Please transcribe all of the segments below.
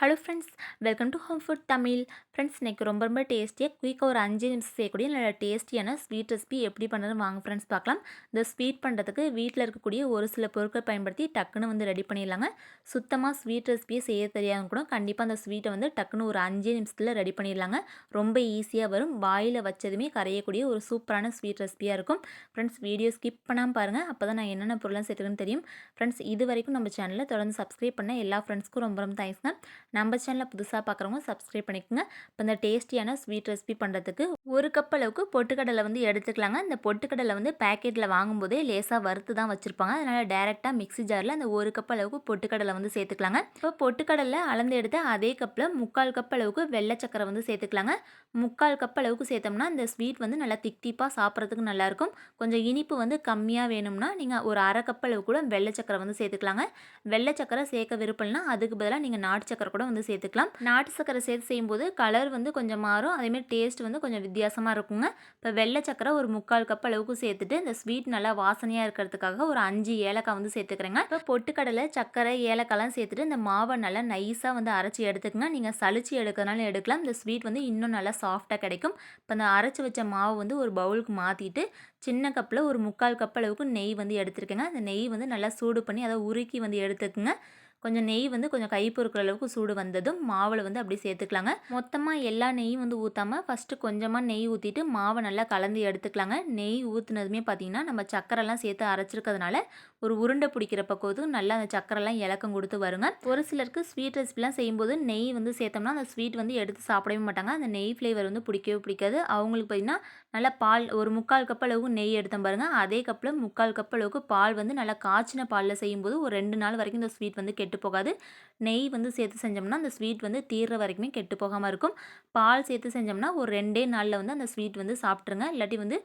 Hello friends welcome to home food Tamil friends இன்றைக்கி ரொம்ப ரொம்ப டேஸ்டியாக குயிக்காக ஒரு அஞ்சு நிமிஷம் செய்யக்கூடிய நல்ல டேஸ்டியான ஸ்வீட் ரெசிபி எப்படி பண்ணுறதுன்னு வாங்க ஃப்ரெண்ட்ஸ் பார்க்கலாம். இந்த ஸ்வீட் பண்ணுறதுக்கு வீட்டில் இருக்கக்கூடிய ஒரு சில பொருட்கள் பயன்படுத்தி டக்குன்னு வந்து ரெடி பண்ணிடலாங்க. சுத்தமாக ஸ்வீட் ரெசிபியை செய்ய தெரியாதவங்க கூட கண்டிப்பாக அந்த ஸ்வீட்டை வந்து டக்குன்னு ஒரு அஞ்சு நிமிஷத்தில் ரெடி பண்ணிடலாங்க. ரொம்ப ஈஸியாக வரும். வாயில் வச்சதுமே கரையக்கூடிய ஒரு சூப்பரான ஸ்வீட் ரெசிபியாக இருக்கும். ஃப்ரெண்ட்ஸ் வீடியோ ஸ்கிப் பண்ணாமல் பாருங்கள் அப்போ தான் நான் என்னென்ன பொருளாக சேர்த்துக்கன்னு தெரியும். ஃப்ரெண்ட்ஸ் இது வரைக்கும் நம்ம சேனலில் தொடர்ந்து சப்ஸ்கிரைப் பண்ண எல்லா ஃப்ரெண்ட்ஸ்க்கும் ரொம்ப ரொம்ப தேங்க்ஸ்ங்க நம்ம சேனலில் புதுசாக பார்க்குறவங்க சப்ஸ்கிரைப் பண்ணிக்கோங்க. இப்போ இந்த டேஸ்டியான ஸ்வீட் ரெசிபி பண்ணுறதுக்கு ஒரு கப் அளவுக்கு பொட்டுக்கடலை வந்து எடுத்துக்கலாங்க. இந்த பொட்டுக்கடலை வந்து பேக்கெட்டில் வாங்கும்போதே லேசாக வறுத்து தான் வச்சுருப்பாங்க. அதனால் டேரெக்டாக மிக்ஸி ஜாரில் அந்த ஒரு கப் அளவுக்கு பொட்டுக்கடலை வந்து சேர்த்துக்கலாங்க. இப்போ பொட்டுக்கடலை அளந்து எடுத்து அதே கப்பில் முக்கால் கப் அளவுக்கு வெள்ளை சக்கரை வந்து சேர்த்துக்கலாங்க. முக்கால் கப் அளவுக்கு சேர்த்தோம்னா இந்த ஸ்வீட் வந்து நல்லா திக் திப்பாக சாப்பிட்றதுக்கு நல்லாயிருக்கும் கொஞ்சம் இனிப்பு வந்து கம்மியாக வேணும்னா நீங்கள் ஒரு அரை கப் அளவு கூட வெள்ளை சக்கரை வந்து சேர்த்துக்கலாங்க. வெள்ளை சக்கரை சேர்க்க விருப்பம்னா அதுக்கு பதிலாக நீங்கள் நாட்டு சக்கரை கூட வந்து சேர்த்துக்கலாம். நாட்டு சக்கரை சேர்த்து செய்யும்போது கலர் வந்து கொஞ்சம் மாறும். அதேமாதிரி டேஸ்ட் வந்து கொஞ்சம் வித்தியாசமாக இருக்குங்க. இப்போ வெள்ளை சக்கரை ஒரு முக்கால் கப் அளவுக்கு சேர்த்துட்டு இந்த ஸ்வீட் நல்லா வாசனையாக இருக்கிறதுக்காக ஒரு அஞ்சு ஏலக்காய் வந்து சேர்த்துக்கிறேங்க. இப்போ பொட்டுக்கடலை சக்கரை ஏலக்காய்லாம் சேர்த்துட்டு இந்த மாவை நல்லா நைஸாக வந்து அரைச்சி எடுத்துக்கங்க. நீங்கள் சளிச்சு எடுக்கிறனாலும் எடுக்கலாம். இந்த ஸ்வீட் வந்து இன்னும் நல்லா சாஃப்டாக கிடைக்கும். இப்போ அந்த அரைச்சி வச்ச மாவு வந்து ஒரு பவுலுக்கு மாற்றிட்டு சின்ன கப்பில் ஒரு முக்கால் கப் அளவுக்கு நெய் வந்து எடுத்துருக்கேங்க. அந்த நெய் வந்து நல்லா சூடு பண்ணி அதை உருக்கி வந்து எடுத்துக்கோங்க. கொஞ்சம் நெய் வந்து கொஞ்சம் கை பொறுக்கிற அளவுக்கு சூடு வந்ததும் மாவில் வந்து அப்படி சேர்த்துக்கலாங்க. மொத்தமாக எல்லா நெய்யும் வந்து ஊற்றாமல் ஃபஸ்ட்டு கொஞ்சமாக நெய் ஊற்றிட்டு மாவை நல்லா கலந்து எடுத்துக்கலாங்க. நெய் ஊற்றுனதுமே பார்த்திங்கன்னா நம்ம சக்கரெல்லாம் சேர்த்து அரைச்சிருக்கிறதுனால ஒரு உருண்டை பிடிக்கிற பக்குவத்துக்கு நல்லா அந்த சக்கரைலாம் இலக்கம் கொடுத்து வருங்க. ஒரு சிலருக்கு ஸ்வீட் ரெசிபிலாம் செய்யும்போது நெய் வந்து சேர்த்தோம்னா அந்த ஸ்வீட் வந்து எடுத்து சாப்பிடவே மாட்டாங்க. அந்த நெய் ஃப்ளேவர் வந்து பிடிக்கவே பிடிக்காது. அவங்களுக்கு பார்த்திங்கன்னா நல்லா பால் ஒரு முக்கால் கப் அளவுக்கு நெய் எடுத்தோம் பாருங்கள் அதே கப்பில் முக்கால் கப் அளவுக்கு பால் வந்து நல்லா காய்ச்சின பாலில் செய்யும்போது ஒரு ரெண்டு நாள் வரைக்கும் இந்த ஸ்வீட் வந்து கெட்டு கெட்டு போகாது. நெய் வந்து சேர்த்து செஞ்சோம்னா அந்த ஸ்வீட் வந்து தீர்ற வரைக்குமே கெட்டு போகாமல் இருக்கும். பால் சேர்த்து செஞ்சோம்னா ஒரு ரெண்டே நாளில் வந்து அந்த ஸ்வீட் வந்து சாப்பிட்ருங்க இல்லாட்டி வந்து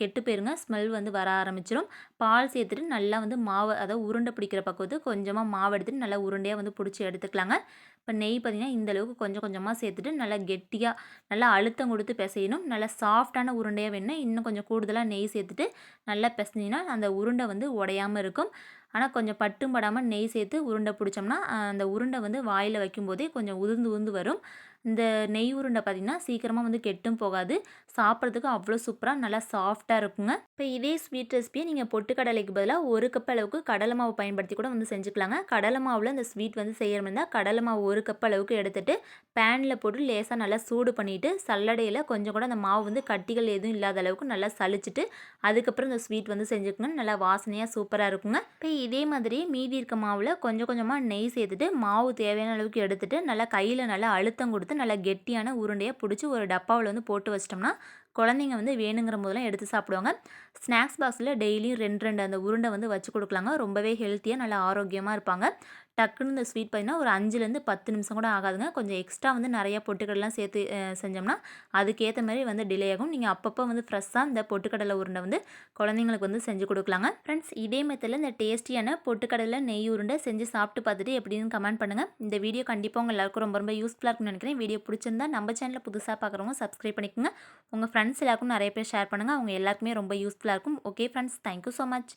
கெட்டு போயிருங்க. ஸ்மெல் வந்து வர ஆரம்பிச்சிடும் பால் சேர்த்துட்டு நல்லா வந்து மாவு அதாவது உருண்டை பிடிக்கிற பக்குவத்து கொஞ்சமாக மாவு எடுத்துகிட்டு நல்லா உருண்டையாக வந்து பிடிச்சி எடுத்துக்கலாங்க. இப்போ நெய் பார்த்திங்கன்னா இந்தளவுக்கு கொஞ்சம் கொஞ்சமாக சேர்த்துட்டு நல்லா கெட்டியாக நல்லா அழுத்தம் கொடுத்து பிசையணும். நல்லா சாஃப்டான உருண்டையாக வேணும்னா இன்னும் கொஞ்சம் கூடுதலாக நெய் சேர்த்துட்டு நல்லா பிசைஞ்சிங்கன்னா அந்த உருண்டை வந்து உடையாமல் இருக்கும். ஆனால் கொஞ்சம் பட்டும் படாமல் நெய் சேர்த்து உருண்டை பிடிச்சோம்னா அந்த உருண்டை வந்து வாயில் வைக்கும்போதே கொஞ்சம் உதிர்ந்து உதிர்ந்து வரும். இந்த நெய் உருண்டை பார்த்திங்கன்னா சீக்கிரமாக வந்து கெட்டும் போகாது. சாப்பிட்றதுக்கு அவ்வளோ சூப்பராக நல்லா சாஃப்டாக இருக்குங்க. இப்போ இதே ஸ்வீட் ரெசிபியை நீங்கள் பொட்டுக்கடலைக்கு பதிலாக ஒரு கப் அளவுக்கு கடலை மாவு பயன்படுத்தி கூட வந்து செஞ்சுக்கலாங்க. கடலை மாவில் இந்த ஸ்வீட் வந்து செய்கிற மாதிரி இருந்தால் கடலை மாவு ஒரு கப் அளவுக்கு எடுத்துகிட்டு பேனில் போட்டு லேசாக நல்லா சூடு பண்ணிவிட்டு சல்லடையில் கொஞ்சம் கூட அந்த மாவு வந்து கட்டிகள் எதுவும் இல்லாத அளவுக்கு நல்லா சளிச்சிட்டு அதுக்கப்புறம் இந்த ஸ்வீட் வந்து செஞ்சுக்கோங்க. நல்லா வாசனையாக சூப்பராக இருக்குங்க. இப்போ இதே மாதிரி மீதி இருக்க மாவில் கொஞ்சம் கொஞ்சமாக நெய் சேர்த்துட்டு மாவு தேவையான அளவுக்கு எடுத்துகிட்டு நல்லா கையில் நல்லா அழுத்தம் கொடுத்து நல்லா கெட்டியான உருண்டையாக பிடிச்சி ஒரு டப்பாவில் வந்து போட்டு வச்சிட்டோம்னா குழந்தைங்க வந்து வேணுங்கிற போதெல்லாம் எடுத்து சாப்பிடுவாங்க. ஸ்நாக்ஸ் பாக்ஸில் டெய்லியும் ரெண்டு ரெண்டு அந்த உருண்டை வந்து வச்சு கொடுக்கலாங்க. ரொம்பவே ஹெல்த்தியாக நல்லா ஆரோக்கியமாக இருப்பாங்க. டக்குன்னு இந்த ஸ்வீட் பார்த்திங்கன்னா ஒரு அஞ்சுலேருந்து பத்து நிமிஷம் கூட ஆகாதுங்க. கொஞ்சம் எக்ஸ்ட்ரா வந்து நிறையா பொட்டுக்கடலாம் சேர்த்து செஞ்சோம்னா அதுக்கேற்ற மாதிரி வந்து டிலே ஆகும். நீங்கள் அப்பப்போ வந்து ஃப்ரெஷ்ஷாக இந்த பொட்டுக்கடலை உருண்டை வந்து குழந்தைங்களுக்கு வந்து செஞ்சு கொடுக்கலாங்க. ஃப்ரெண்ட்ஸ் இதே மெத்தில் இந்த டேஸ்டியான பொட்டுக்கடலை நெய் உருண்டை செஞ்சு சாப்பிட்டு பார்த்துட்டு எப்படின்னு கமெண்ட் பண்ணுங்கள் இந்த வீடியோ கண்டிப்பாக உங்கள் எல்லாருக்கும் ரொம்ப ரொம்ப யூஸ்ஃபுல்லாக இருக்கும்னு நினைக்கிறேன். வீடியோ பிடிச்சிருந்தா நம்ம சேனலில் புதுசாக பார்க்குறவங்க சப்ஸ்கிரைப் பண்ணிக்கோங்க. உங்கள் ஃப்ரெண்ட்ஸ் எல்லாருக்கும் நிறைய பேர் ஷேர் பண்ணுங்கள் அவங்க எல்லாருக்குமே ரொம்ப யூஸ்ஃபுல்லாக இருக்கும். Okay friends thank you so much